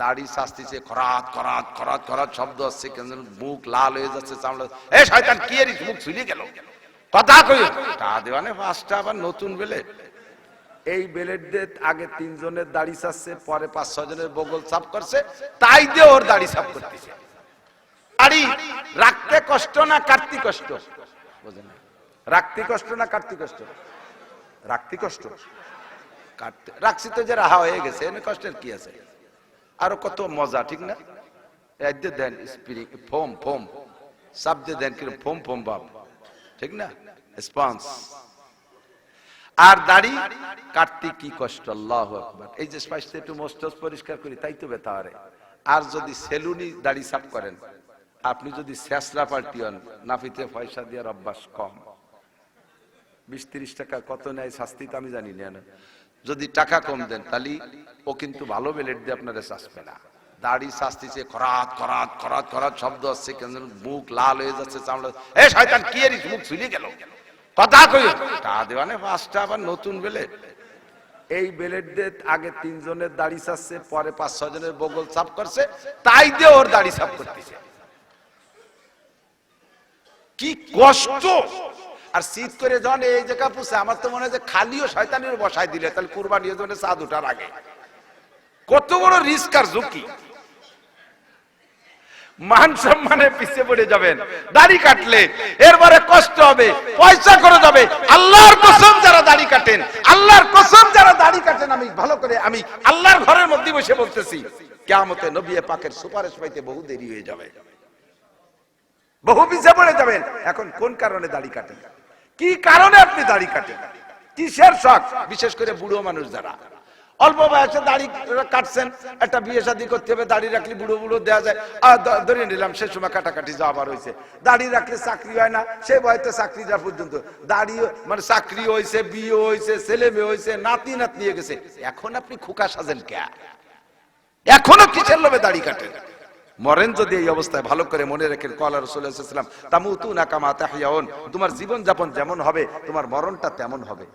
দাড়ি শাস্তিছে খরাত খরাত খরাত খরাত শব্দ আসছে, কেন মুখ লাল হয়ে যাচ্ছে চামড়া এ শয়তান, কি এর মুখ ঝুলে গেল। কথা কই? তা দেওয়ানে পাঁচটা আবার নতুন বেলে। এই বেলেট দিয়ে আগে তিনজনের দাড়ি চাচ্ছে পরে পাঁচ, ছয় জনের বগল সাফ করছে, তাই দিয়ে ওর দাড়ি সাফ করতেছে। দাড়ি রাখতে কষ্ট না কাটতে কষ্ট? বোঝেন? রাখতে কষ্ট না কাটতে কষ্ট? রাখতে কষ্ট। কাটতে রাখছি তো যে রাহা হয়ে গেছে, এনে কষ্টের কি আছে? আরও কত মজা, ঠিক না? এই যে দেন স্পিরিং, ফোম ফোম। দিয়ে দেন কিরম ফোম ফোম বাপ ঠিক না? স্পঞ্জ। আর দাড়ি, কাটতে কি কষ্ট, আল্লাহ আকবার। এই যে স্পাইসটা একটু মস্টস পরিষ্কার করি, তাই তো ব্যথা হারে আর যদি সেলুনি দাড়ি সাফ করেন, আপনি যদি শেষরা পাল্টি হন, নাফিতে পয়সা দেওয়ার অভ্যাস কম। বিশ তিরিশ টাকা কত নেয়, শাস্তি তো আমি জানি না। যদি টাকা কম দেন, তাহলে ও কিন্তু ভালো বেলেট দিয়ে আপনারা শাসবে না। দাড়ি শাস্তিছে খরাত খরাত খরাত খরাত, শব্দ আসছে, কেন মুখ লাল হয়ে যাচ্ছে, চামড়া। এ শয়তান, কি এর মুখ ঝুলে গেল। কথা কই তা দেওয়ানে পাঁচটা আবার নতুন বেলে এই বেলেট দিয়ে আগে তিনজনের দাড়ি চাচ্ছে পরে পাঁচ, ছয় জনের বগল সাফ করছে, তাই দিয়ে ওর দাড়ি সাফ করতেছে। কি কষ্ট! আর শীত করে যখন এই জায়গা পুষে আমার তো মনে হয় যে খালিও শয়তানের বসায় দিলে, তাহলে কুরবানি হয়ে চাঁদ উঠার আগে। কত বড় রিস্ক আর ঝুঁকি। মান সম্মানে পিছিয়ে পড়ে যাবেন, দাড়ি কাটলে এরপরে কষ্ট হবে, পয়সা করে যাবে আল্লাহর কসম যারা দাড়ি কাটেন, আল্লাহর কসম যারা দাড়ি কাটেন, আমি ভালো করে, আমি আল্লাহর ঘরের মধ্যে বসে বলতেছি কেমতে নবী পাকের সুপারিশ পাইতে বহু দেরি হয়ে যাবে। বহু পিছিয়ে পড়ে যাবেন। এখন কোন কারণে দাড়ি কাটেন? কি কারণে আপনি দাড়ি কাটেন? কিসের শখ? বিশেষ করে বুড়ো মানুষ যারা। অল্প বয়সে দাড়ি কাটছেন, একটা বিয়ে শাদী করতে হবে, দাড়ি রাখলে বুড়ো বুড়ো দেওয়া যায়। আর ধরে নিলাম সে সময় কাটাকাটি যাওয়ার হয়েছে। দাড়ি রাখলে চাকরি হয় না, সে বয়সে চাকরি যা পর্যন্ত। দাড়ি মানে চাকরি হয়েছে, বিয়ে হয়েছে, ছেলে মেয়ে হয়েছে, নাতি নাত নিয়ে গেছে। এখন আপনি খুকা সাজেন কে? এখনও কিসের লোভে দাড়ি কাটেন? মরেন যদি এই অবস্থায় ভালো করে মনে রেখেন, কলা তামু তামুতু না কামা তোমার জীবনযাপন যেমন হবে, তোমার মরণটা তেমন হবে।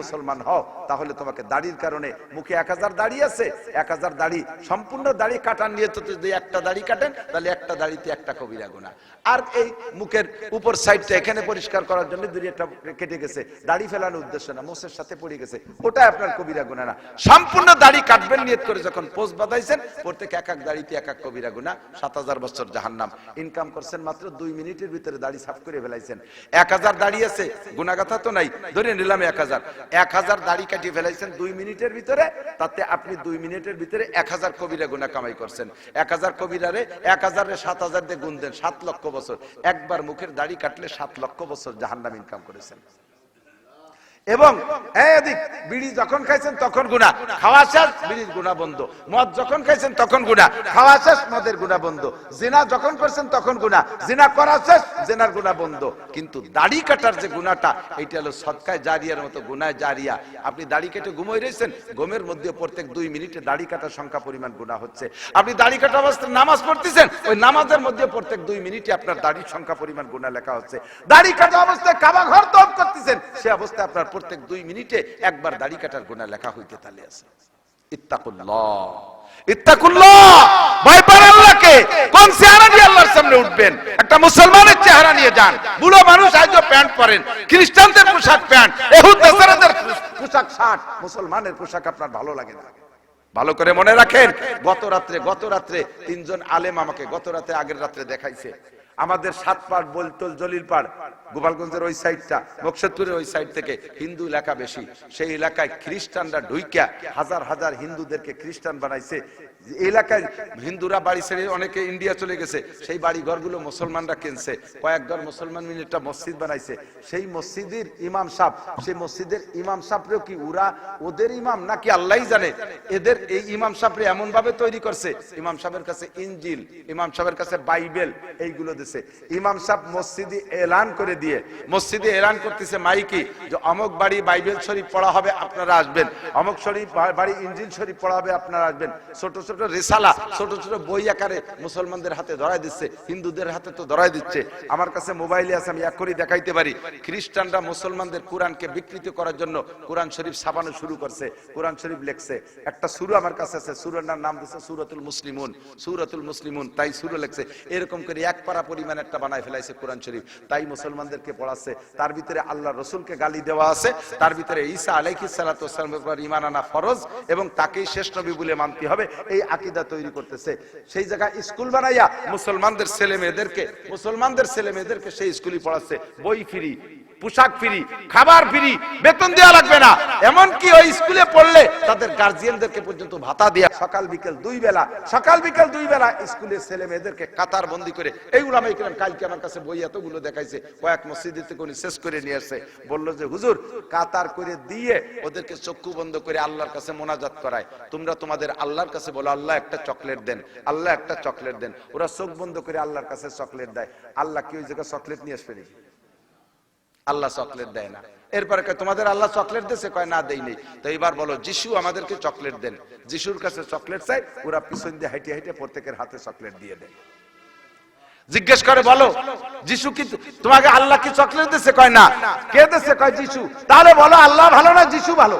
মুসলমান হও, তাহলে তোমাকে দাড়ির কারণে মুখে এক হাজার দাড়ি আছে। এক হাজার দাড়ি, সম্পূর্ণ দাড়ি কাটার নিয়ে তো যদি একটা দাড়ি কাটেন, তাহলে একটা দাড়িতে একটা কবিরা গুণা আর এই মুখের উপর সাইডটা এখানে পরিষ্কার করার জন্য দুই একটা কেটে গেছে। দাড়ি ফেলানোর উদ্দেশ্য না, মোষের সাথে পড়ে গেছে। ওটা আপনার কবিরা গুণা না সম্পূর্ণ দাড়ি কাটবেন, নিয়ত করে যখন পোস্ট বাঁধাইছেন, প্রত্যেক এক এক দাড়িতে এক এক কবিরা গুণা, সাত হাজার বছর জাহান্নাম। ইনকাম করছেন মাত্র দুই মিনিটের ভিতরে দাড়ি সাফ করে ফেলাইছেন। এক হাজার দাড়ি আছে গুণাগাথা তো নাই ধরে নিলাম এক হাজার। এক হাজার দাড়ি কাটিয়ে ফেলাইছেন দুই মিনিটের ভিতরে, তাতে আপনি দুই মিনিটের ভিতরে এক হাজার কবিরা গুণা কামাই করছেন। এক হাজার কবিরারে এক হাজারে সাত হাজার দিয়ে গুণ দেন, সাত লক্ষ বছর। একবার মুখের দাড়ি কাটলে সাত লক্ষ বছর জাহান্নাম ইনকাম করেছেন। এবং এদিক, বিড়ি যখন খাইছেন তখন গুণা খাওয়া শেষ, বিড়ির গুণা বন্ধ। মদ যখন খাইছেন তখন গুণা খাওয়া শেষ, মদের গুণা বন্ধ। জিনা যখন করছেন তখন গুণা জিনা করা শেষ, জেনার গুণা বন্ধ। কিন্তু দাড়ি কাটার যে গুণাটা এটা হলো সৎকায় জারিয়ার মতো গুনায় জারিয়া। আপনি দাড়ি কেটে ঘুমোই রয়েছেন ঘুমের মধ্যে প্রত্যেক দুই মিনিটে দাড়ি কাটার সংখ্যা পরিমাণ গুণা হচ্ছে। আপনি দাড়ি কাটা অবস্থায় নামাজ পড়তেছেন, ওই নামাজের মধ্যে প্রত্যেক দুই মিনিটে আপনার দাড়ির সংখ্যা পরিমাণ গুণা লেখা হচ্ছে। দাড়ি কাটা অবস্থায় কাবা ঘর তপ করতেছেন, সে অবস্থায় আপনার প্রত্যেক দুই মিনিটে একবার দাড়ি কাটার গুণা লেখা হইতে তালে আছে। প্যান্ট পরেন। খ্রিস্টানদের পোশাক প্যান্ট। পোশাক শার্ট। মুসলমানের পোশাক আপনার ভালো লাগে ভালো করে মনে রাখেন, গত রাত্রে গত রাত্রে তিনজন আলেম আমাকে গত রাতে, আগের রাত্রে দেখাইছে। আমাদের সাত পাড় বলতল জলিল পাড়, গোপালগঞ্জের ওই সাইডটা, মকসদপুরের ওই সাইড থেকে হিন্দু এলাকা বেশি। সেই এলাকায় খ্রিস্টানরা ঢুইকা হাজার হাজার হিন্দুদেরকে খ্রিস্টান বানাইছে। এলাকায় হিন্দুরা বাড়ি ছেড়ে অনেকে ইন্ডিয়া চলে গেছে, সেই বাড়ি ঘরগুলো মুসলমানরা কিনছে, কয়েক মুসলমান মিলে একটা মসজিদ বানাইছে। সেই মসজিদের ইমাম সাহ সেই মসজিদের ইমাম সাহরেও কি ওরা ওদের ইমাম নাকি আল্লাহই জানে? এদের এই ইমাম সাহরে এমন ভাবে তৈরি করছে, ইমাম সাহেবের কাছে ইঞ্জিল, ইমাম সাহেবের কাছে বাইবেল, এইগুলো দিছে। ইমাম সাহেব মসজিদে এলান করে দিয়ে, মসজিদে এলান করতেছে মাইকি, যে অমুক বাড়ি বাইবেল শরীফ পড়া হবে, আপনারা আসবেন। অমুক শরীফ বাড়ি ইঞ্জিল শরীফ পড়া হবে, আপনারা আসবেন। ছোট ছোট ছোট রেসালা, ছোট ছোট বই আকারে মুসলমানদের হাতে ধরাই দিচ্ছে, হিন্দুদের হাতে তো ধরাই দিচ্ছে। আমার কাছে মোবাইলে আছে, আমি এক করে দেখাইতে পারি। খ্রিস্টানরা মুসলমানদের কোরআনকে বিকৃত করার জন্য কোরআন শরীফ ছাপানো শুরু করছে, কোরআন শরীফ লেখছে। একটা সুর আমার কাছে আছে, সুরের নাম দিচ্ছে সুরতুল মুসলিমুন সুরতুল মুসলিমুন, তাই সুরো লেখছে। এরকম করে এক পারা পরিমাণ একটা বানায় ফেলাইছে কোরআন শরীফ, তাই মুসলমানদেরকে পড়াচ্ছে। তার ভিতরে আল্লাহ রসুলকে গালি দেওয়া আছে, তার ভিতরে ঈসা আলাইহিস সালাতু ওয়াসসালামের উপর ঈমান আনা ফরজ এবং তাকেই শেষ নবী বলে মানতে হবে। এই আকীদা তৈরি করতেছে। সেই জায়গায় স্কুল বানাইয়া মুসলমানদের ছেলে মেয়েদেরকে মুসলমানদের ছেলে মেয়েদেরকে সেই স্কুলই পড়াচ্ছে। বই ফ্রি। পোশাক ফ্রি, খাবার ফ্রি, বেতন দেওয়া লাগবে না। এমনকি ওই স্কুলে পড়লে তাদের গার্জিয়ানদেরকে পর্যন্ত ভাতা দেয়া, সকাল, বিকেল দুই বেলা, সকাল, বিকেল দুই বেলা স্কুলের ছেলে মেয়েদেরকে কাতার বন্দি করে, এই উলামাই কিরাম কালকে আমার কাছে বই এতগুলো দেখাইছে, কয়েক মসজিদে থেকে উনি শেষ করে নিয়ে আসছে। বলল যে, হুজুর, কাতার করে দিয়ে ওদেরকে চক্ষু বন্ধ করে আল্লাহর কাছে মোনাজাত করায়। তোমরা তোমাদের আল্লাহর কাছে বলো, আল্লাহ একটা চকলেট দেন, আল্লাহ একটা চকলেট দেন। ওরা চোখ বন্ধ করে আল্লাহর কাছে চকলেট দেয়। আল্লাহ কি ওই জায়গায় চকলেট নিয়ে আসবে নাকি? আল্লাহ চকলেট দেয় না। এরপরে তোমাদের আল্লাহ চকলেট দিয়েছে? কয়, না দেয়নি তো এবার বলো, যিশু আমাদেরকে চকলেট দেন। যিশুর কাছে চকলেট চাই, ওরা পিছন দিয়ে হাইটে হাইটে প্রত্যেকের হাতে চকলেট দিয়ে দেয়। জিজ্ঞেস করে, বলো, যিশু কি তোমাকে আল্লাহ কি চকলেট দিয়েছে? কয়, না। কে দিয়েছে? কয়, যিশু। তাহলে বলো, আল্লাহ ভালো না, যিশু ভালো?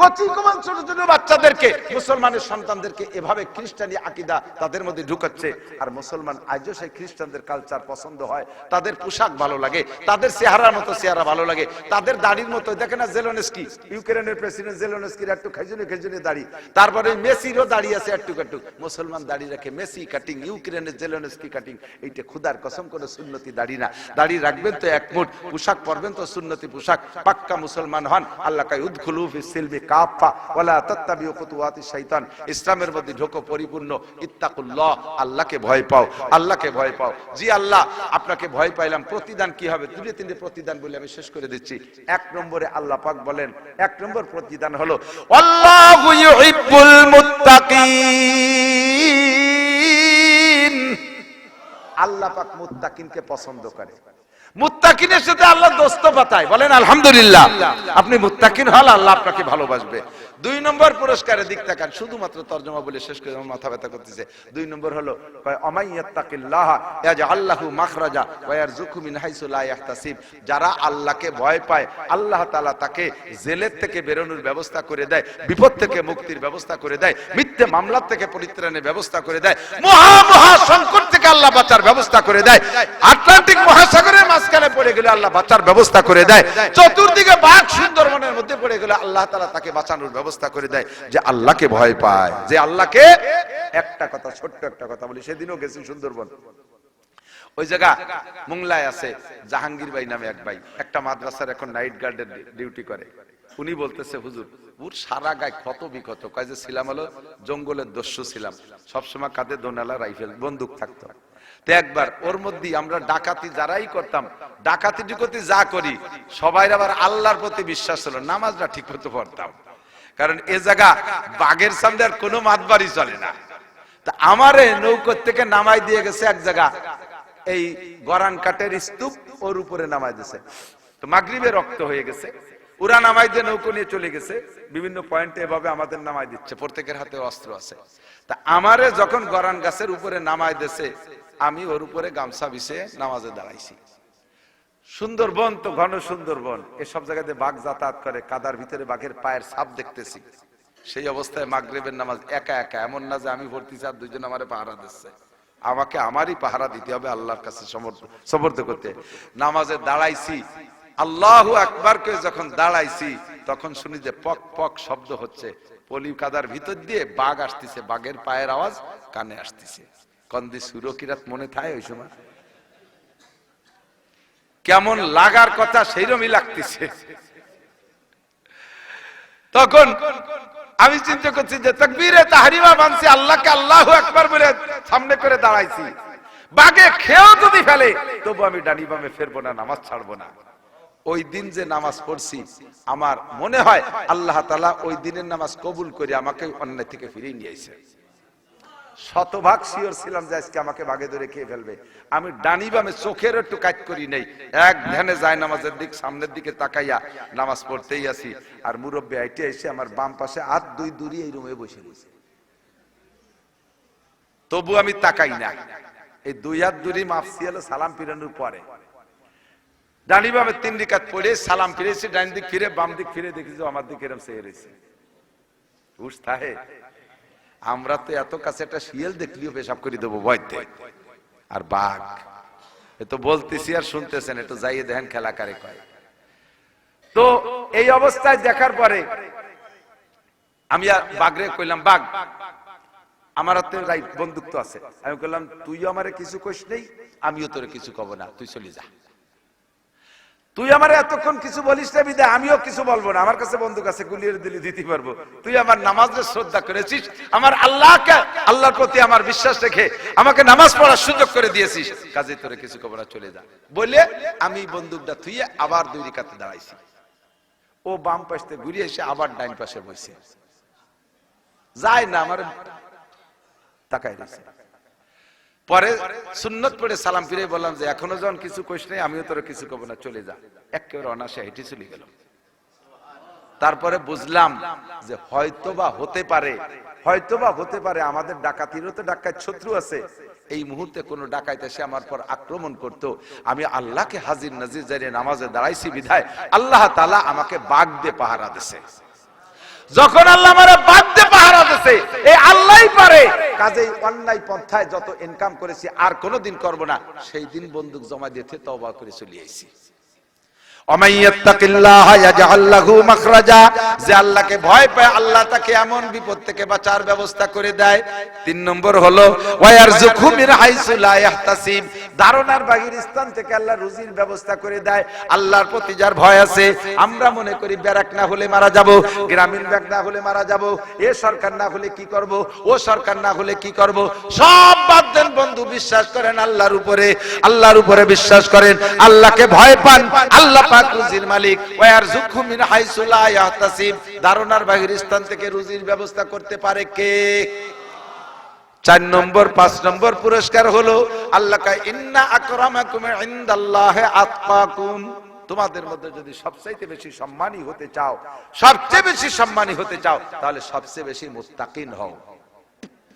কচি ছোট ছোট বাচ্চাদেরকে, মুসলমানের সন্তানদেরকে এভাবে খ্রিস্টানি আকিদা তাদের মধ্যে ঢুকাচ্ছে। আর মুসলমান আজও সেই খ্রিস্টানদের কালচার পছন্দ হয়। তাদের পোশাক ভালো লাগে, তাদের চেহারার মতো চেহারা ভালো লাগে, তাদের দাড়ির মতো দেখে না ইউক্রেনের প্রেসিডেন্ট একটু খেজুনে খেজুনে দাড়ি। তারপরে মেসিরও দাড়ি আছে একটু একটু মুসলমান দাড়ি রাখে, মেসি কাটিং ইউক্রেনের জেলোনেস্কি কাটিং এইটা খুদার কসম করে সুন্নতি দাড়ি না। দাড়ি রাখবেন তো এক মুঠ, পোশাক পরবেন তো সুন্নতি পোশাক। পাক্কা মুসলমান হন, আল্লাহ কাই উদ্খুলু ফি সিলমি কাফা ইসলামের মধ্যে ঢোকো পরিপূর্ণ, ইত্তাকুল্লাহ, আল্লাহকে ভয় পাও, আল্লাহকে ভয় পাও। জি আল্লাহ, আপনাকে ভয় পাইলাম, প্রতিদান কি হবে? দুটো তিনটে প্রতিদান বলে আমি শেষ করে দিচ্ছি। এক নম্বরে আল্লাহ পাক বলেন, এক নম্বর প্রতিদান হলো, আল্লাহু ইউহিব্বুল মুত্তাকিন। আল্লাহ পাক মুত্তাকিনকে পছন্দ করে। মুত্তাকিনের সাথে আল্লাহ দোস্ত পাতায় বলেন, আলহামদুলিল্লাহ। আপনি মুত্তাকিন হল আল্লাহ আপনাকে ভালোবাসবে। দুই নম্বর পুরস্কারের দিক তাকান। শুধুমাত্র তর্জমা বলে শেষ করে মাথা ব্যথা করতেছে। দুই নম্বর হলো ইয়াজআল্লাহু মাখরাজা মিন হাইসু ইয়াহতাসিব। যারা আল্লাহকে ভয় পায়, আল্লাহ তাআলা তাকে জেলের থেকে বেরোনোর ব্যবস্থা করে দেয়, বিপদ থেকে মুক্তির ব্যবস্থা করে দেয়, মিথ্যে মামলার থেকে পরিত্রাণের ব্যবস্থা করে দেয়, মহা মহা সংকট থেকে আল্লাহ বাঁচার ব্যবস্থা করে দেয়। আটলান্টিক মহাসাগরের মাঝখানে পড়ে গেলে আল্লাহ বাঁচার ব্যবস্থা করে দেয়। চতুর্দিকে বাঘ সুন্দরবনের মধ্যে পড়ে গেলে আল্লাহ তালা তাকে বাঁচানোর ব্যবস্থা করে দেয় যে আল্লাহকে ভয় পায় যে আল্লাহকে একটা কথা ছোট্ট একটা কথা বলি সেদিনও গেছি সুন্দরবন। ওই জায়গা মোংলায় আছে জাহাঙ্গীর ভাই নামে এক ভাই একটা মাদ্রাসার এখন নাইট গার্ডের ডিউটি করে। উনি বলতেছে, হুজুর ওর সারা গায়ে ক্ষত বিক্ষত। কয় যে, ছিলাম হলো জঙ্গলের দস্যু ছিলাম। সবসময় কাঁধে দোনালা, রাইফেল, বন্দুক থাকতো। তো একবার ওর মধ্যে আমরা ডাকাতি যারাই করতাম ডাকাতি ডুকতি যা করি সবাই আবার আল্লাহর প্রতি বিশ্বাস ছিল নামাজটা ঠিক মতো পড়তাম। কারণ এ জায়গা বাঘের সামনে আর কোনো মাতবাড়ি চলে না। তা আমারে নৌকর থেকে নামাই দিয়ে গেছে এক জায়গা, এই গরান কাঠের স্তূপ ওর উপরে নামাই দিয়েছে তো মাগরিবে রক্ত হয়ে গেছে। ওরা নামাই দিয়ে নৌকো নিয়ে চলে গেছে, বিভিন্ন পয়েন্টে এভাবে আমাদের নামাই দিচ্ছে। প্রত্যেকের হাতে অস্ত্র আছে। তা আমারে যখন গরান গাছের উপরে নামাই দিয়েছে, আমি ওর উপরে গামছা বিছে নামাজে দাঁড়াইছি। সুন্দরবন তো ঘন সুন্দরবন, এসব জায়গাতে বাঘ যাতায়াত করে, কাদার ভিতরে বাঘের পায়ের ছাপ দেখতেছি। সেই অবস্থায় মাগরেবের নামাজ একা একা, এমন না যে আমি ভর্তি আর দুইজন আমার পাহারা দিচ্ছে। আমাকে আমারই পাহারা দিতে হবে আল্লাহর কাছে সমর্থ- সমর্থ করতে। নামাজে দাঁড়াইছি আল্লাহু আকবারকে যখন দাঁড়াইছি, তখন শুনি যে পক পক শব্দ হচ্ছে। পলি কাদার ভিতর দিয়ে বাঘ আসতেছে, বাঘের পায়ের আওয়াজ কানে আসতেছে। কন্দি সুরকিরাত মনে থাকে ওই সময়। কেমন লাগার কথা সেইরকমই লাগতেছে। তখন আমি চিন্তা করছি যে তকবীরে তাহারিমা মানছি, আল্লাহকে আল্লাহু আকবার বলে সামনে করে দাঁড়াইছি। বাগে খেয়েও যদি ফেলে, তবু আমি ডানি বামে ফেরবো না, নামাজ ছাড়বো না। ওই দিন যে নামাজ পড়ছি, আমার মনে হয় আল্লাহ তালা ওই দিনের নামাজ কবুল করে আমাকে অন্যায় থেকে ফিরিয়ে নিয়েছে শতভাগ শিওর ছিলাম যে আজকে আমাকে বাগে ধরে খেয়ে ফেলবে। আমি ডানি বামে চোখের একটু কাজ করি নেই, এক ধ্যানে যায় নামাজের দিক, সামনের দিকে তাকাইয়া নামাজ পড়তেই আসি আর মুরব্বী আইটে এসে আমার বাম পাশে হাত দুই দূরি এই রুমে বসে রয়েছে তবু আমি তাকাই না। এই দুই হাত দূরি মাপসি হলো সালাম ফিরানোর পরে ডানি বামে তিন দিকাত পড়ে সালাম ফিরেছি, ডান দিক ফিরে, বাম দিক ফিরে দেখি যে আমার দিকে এরম চেয়ে রয়েছে হুশ থাহে আমরা তো এত কাছে একটা শিয়াল দেখলিও পেশাব করে দেবো ভয়তে আর বাঘ, এ তো বলতেছি আর শুনতেছেন একটু যাইয়ে দেখেন খেলা কারে কয়। তো এই অবস্থায় দেখার পরে আমি আর বাঘরে কইলাম, বাঘ, আমার হাতে রাইট বন্দুক আছে। আমি কইলাম তুই আমারে কিছু কইস নেই, আমিও তোরে কিছু কব না, তুই চলে যা। তুই আমার এতক্ষণ কিছু বলিস না বিদায় আমিও কিছু বলব না। আমার কাছে বন্দুক আছে গুলিয়ে দিলি দিতে পারব। তুই আমার নামাজের শ্রদ্ধা করেছিস, আমার আল্লাহকে, আল্লাহর প্রতি আমার বিশ্বাস রেখে আমাকে নামাজ পড়ার সুযোগ করে দিয়েছিস। কাজে তোরে কিছু কব না চলে যা। বলে আমি বন্দুকটা থুয়ে আবার দুই রিকাতে দাঁড়াইছি। ও বাম পাশে ঘুরিয়ে এসে আবার ডাইন পাশে বসে যায় না, আমার তাকাই রয়েছে পরে সুন্নত পড়ে সালাম ফিরে বললাম যে, এখনও যখন কিছু কইস নেই, আমিও তোর কিছু কব না, চলে যা। একেবারে অনাসে হেঁটে চলে গেল। তারপরে বুঝলাম যে, হয়তোবা হতে পারে, হয়তোবা হতে পারে, আমাদের ডাকাতিরও তো ডাকাত শত্রু আছে। এই মুহূর্তে কোন ডাকাইতে সে আমার পর আক্রমণ করত। আমি আল্লাহকে হাজির নাজির জানিয়ে নামাজে দাঁড়াইছি বিধায় আল্লাহ তালা আমাকে বাঘ দিয়ে পাহারা দিছে। যখন আল্লাহ আমার বাদ দিয়ে পাহারা দিছে এই আল্লাহই পারে। কাজেই অন্যায় পন্থায় যত ইনকাম করেছি, আর কোনোদিন করব না। সেই দিন বন্দুক জমা দিতে তওবা করে চলে আইছি। আল্লাহ তাকে এমন বিপদ থেকে বাঁচার ব্যবস্থা করে দেয়। তিন নম্বর হলো মিন ধারণার বাহির স্থান থেকে আল্লাহ রুজির ব্যবস্থা করে দেয়। আল্লাহর প্রতি যার ভয় আছে, আমরা মনে করি ব্যারাক না হলে মারা যাব, গ্রামীণ ব্যাংক না হলে মারা যাব, এ সরকার না হলে কি করব, ও সরকার না হলে কি করব, সব বাদ দেন বন্ধু, বিশ্বাস করেন আল্লাহর উপরে আল্লাহর উপরে বিশ্বাস করেন, আল্লাহকে ভয় পান, আল্লাহ পাক রুজির মালিক ওয়ারযুকহু মিন হাইসু লা ইয়াহতাসিব। ধারণার বাহির স্থান থেকে রুজির ব্যবস্থা করতে পারে কে? চার নম্বর, পাঁচ নম্বর পুরস্কার হলো, আল্লাহ ইন্না তোমাদের মধ্যে যদি সবচাইতে বেশি সম্মানী হতে চাও, সবচেয়ে বেশি সম্মানী হতে চাও, তাহলে সবচেয়ে বেশি মুস্তাকিন হও।